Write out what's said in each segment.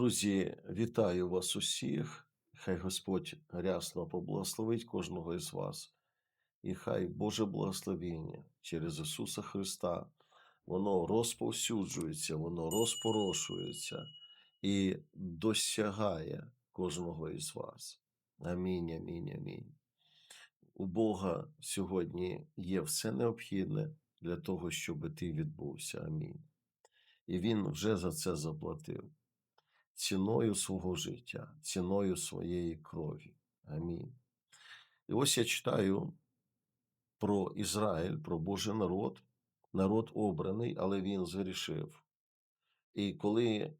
Друзі, вітаю вас усіх. Хай Господь рясно поблагословить кожного із вас, і хай Боже благословення через Ісуса Христа, воно розповсюджується, воно розпорошується і досягає кожного із вас. Амінь, амінь, амінь. У Бога сьогодні є все необхідне для того, щоб ти відбувся. Амінь. І Він вже за це заплатив ціною свого життя, ціною своєї крові. Амінь. І ось я читаю про Ізраїль, про Божий народ, народ обраний, але він згрішив. І коли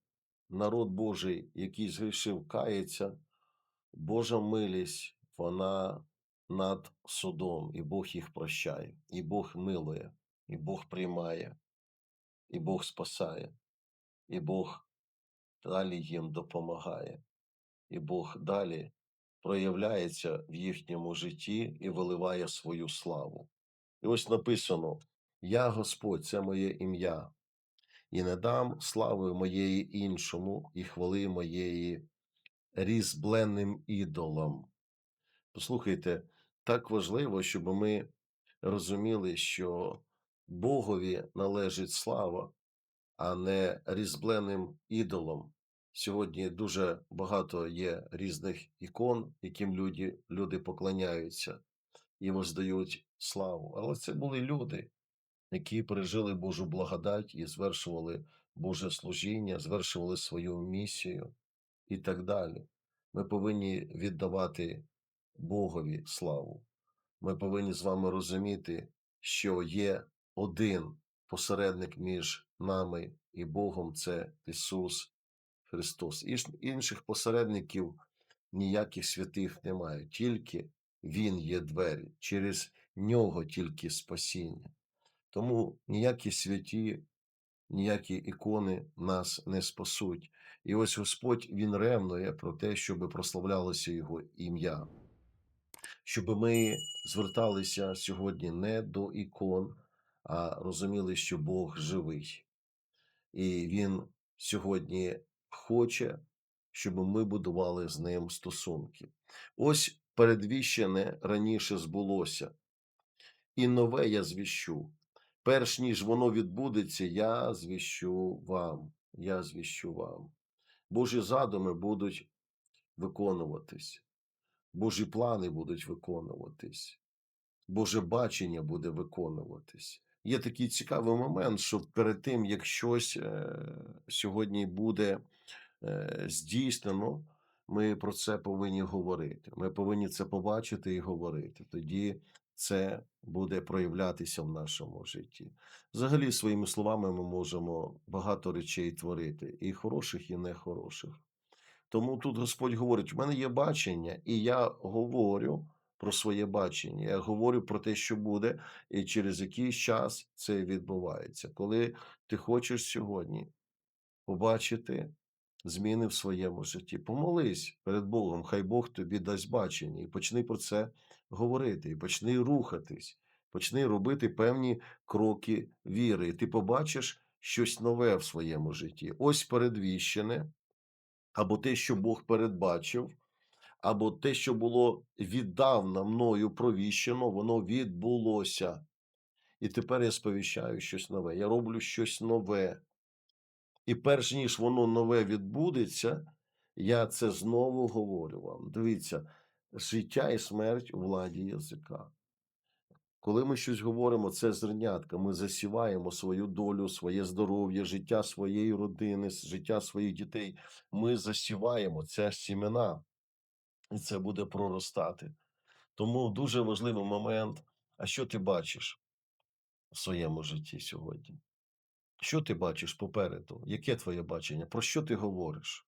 народ Божий, який згрішив, кається, Божа милість, вона над судом, і Бог їх прощає, і Бог милує, і Бог приймає, і Бог спасає, і Бог далі їм допомагає, і Бог далі проявляється в їхньому житті і виливає свою славу. І ось написано: Я Господь, це моє ім'я, і не дам слави моєї іншому, і хвали моєї різбленним ідолам. Послухайте, так важливо, щоб ми розуміли, що Богові належить слава, а не різбленим ідолам. Сьогодні дуже багато є різних ікон, яким люди, люди поклоняються і воздають славу. Але це були люди, які пережили Божу благодать і звершували Боже служіння, звершували свою місію і так далі. Ми повинні віддавати Богові славу. Ми повинні з вами розуміти, що є один посередник між нами і Богом це Ісус Христос. Інших посередників ніяких святих немає, тільки Він є двері, через нього тільки спасіння. Тому ніякі святі, ніякі ікони нас не спасуть. І ось Господь Він ревнує про те, щоб прославлялося Його ім'я, щоб ми зверталися сьогодні не до ікон, а розуміли, що Бог живий. І Він сьогодні хоче, щоб ми будували з ним стосунки. Ось передвіщене раніше збулося, і нове я звіщу. Перш ніж воно відбудеться, я звіщу вам. Я звіщу вам. Божі задуми будуть виконуватись, Божі плани будуть виконуватись. Боже бачення буде виконуватись. Є такий цікавий момент, що перед тим, як щось е, сьогодні буде е, здійснено, ми про це повинні говорити. Ми повинні це побачити і говорити. Тоді це буде проявлятися в нашому житті. Взагалі, своїми словами, ми можемо багато речей творити, і хороших, і нехороших. Тому тут Господь говорить: у мене є бачення, і я говорю про своє бачення. Я говорю про те, що буде, і через який час це відбувається. Коли ти хочеш сьогодні побачити зміни в своєму житті, помолись перед Богом, хай Бог тобі дасть бачення, і почни про це говорити, і почни рухатись, почни робити певні кроки віри, і ти побачиш щось нове в своєму житті. Ось передвіщене або те, що Бог передбачив, або те, що було віддавна мною провіщено, воно відбулося. І тепер я сповіщаю щось нове. Я роблю щось нове. І перш ніж воно нове відбудеться, я це знову говорю вам. Дивіться, життя і смерть у владі язика. Коли ми щось говоримо, це зернятка. Ми засіваємо свою долю, своє здоров'я, життя своєї родини, життя своїх дітей. Ми засіваємо це сімена, і це буде проростати. Тому дуже важливий момент. А що ти бачиш в своєму житті сьогодні? Що ти бачиш попереду? Яке твоє бачення? Про що ти говориш?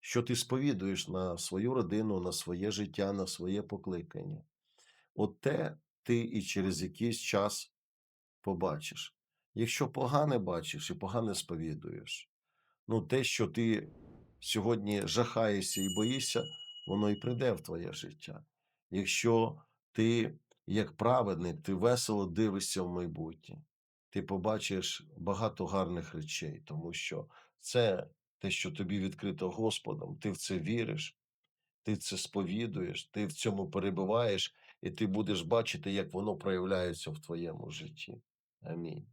Що ти сповідуєш на свою родину, на своє життя, на своє покликання? От те ти і через якийсь час побачиш. Якщо погане бачиш і погане сповідуєш, ну те, що ти сьогодні жахаєшся і боїшся, воно і прийде в твоє життя. Якщо ти, як праведник, ти весело дивишся в майбутнє, ти побачиш багато гарних речей, тому що це те, що тобі відкрито Господом, ти в це віриш, ти це сповідуєш, ти в цьому перебуваєш, і ти будеш бачити, як воно проявляється в твоєму житті. Амінь.